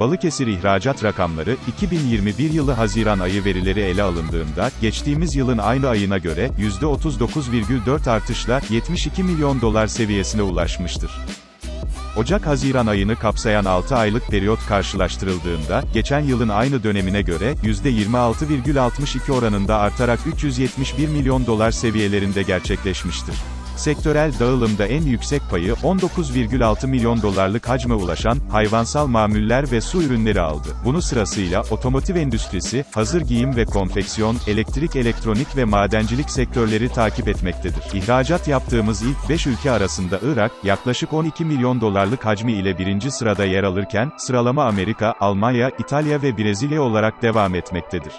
Balıkesir ihracat rakamları, 2021 yılı Haziran ayı verileri ele alındığında, geçtiğimiz yılın aynı ayına göre, %39,4 artışla, 72 milyon dolar seviyesine ulaşmıştır. Ocak-Haziran ayını kapsayan 6 aylık periyot karşılaştırıldığında, geçen yılın aynı dönemine göre, %26,62 oranında artarak 371 milyon dolar seviyelerinde gerçekleşmiştir. Sektörel dağılımda en yüksek payı, 19,6 milyon dolarlık hacme ulaşan, hayvansal mamuller ve su ürünleri aldı. Bunu sırasıyla, otomotiv endüstrisi, hazır giyim ve konfeksiyon, elektrik elektronik ve madencilik sektörleri takip etmektedir. İhracat yaptığımız ilk 5 ülke arasında Irak, yaklaşık 12 milyon dolarlık hacmi ile birinci sırada yer alırken, sıralama Amerika, Almanya, İtalya ve Brezilya olarak devam etmektedir.